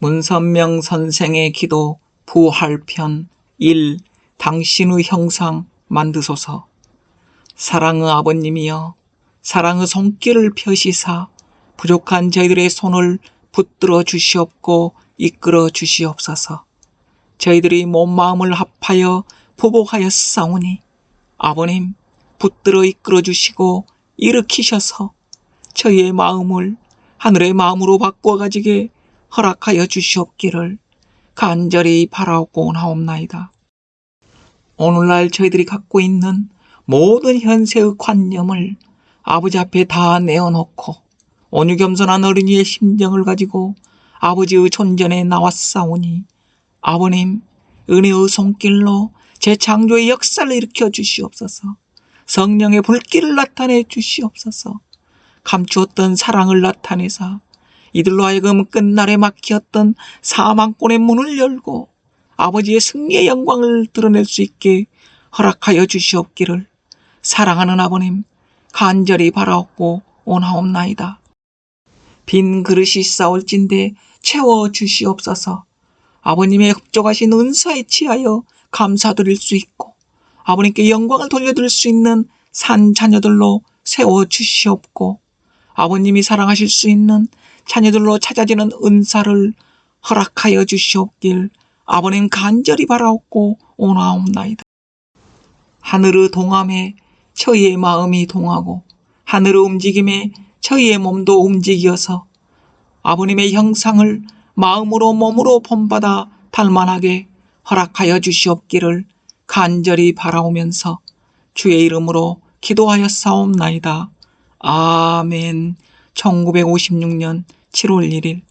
문선명 선생의 기도 부활편 1. 당신의 형상 만드소서 사랑의 아버님이여 사랑의 손길을 펴시사 부족한 저희들의 손을 붙들어 주시옵고 이끌어 주시옵소서 저희들이 몸 마음을 합하여 보복하여 싸우니 아버님 붙들어 이끌어 주시고 일으키셔서 저희의 마음을 하늘의 마음으로 바꾸어 가지게 허락하여 주시옵기를 간절히 바라옵고 나옵나이다. 오늘날 저희들이 갖고 있는 모든 현세의 관념을 아버지 앞에 다 내어놓고 온유겸손한 어린이의 심정을 가지고 아버지의 존전에 나왔사오니 아버님 은혜의 손길로 제 창조의 역사를 일으켜 주시옵소서 성령의 불길을 나타내 주시옵소서 감추었던 사랑을 나타내사 이들로 하여금 끝날에 막히었던 사망권의 문을 열고 아버지의 승리의 영광을 드러낼 수 있게 허락하여 주시옵기를 사랑하는 아버님 간절히 바라옵고 원하옵나이다. 빈 그릇이 싸울진데 채워 주시옵소서 아버님의 흡족하신 은사에 치하여 감사드릴 수 있고 아버님께 영광을 돌려드릴 수 있는 산 자녀들로 세워 주시옵고 아버님이 사랑하실 수 있는 자녀들로 찾아지는 은사를 허락하여 주시옵길 아버님 간절히 바라옵고 오나옵나이다. 하늘의 동함에 저희의 마음이 동하고 하늘의 움직임에 저희의 몸도 움직여서 아버님의 형상을 마음으로 몸으로 본받아 닮만하게 허락하여 주시옵기를 간절히 바라오면서 주의 이름으로 기도하여 싸움나이다. 아멘. 1956년 7월 1일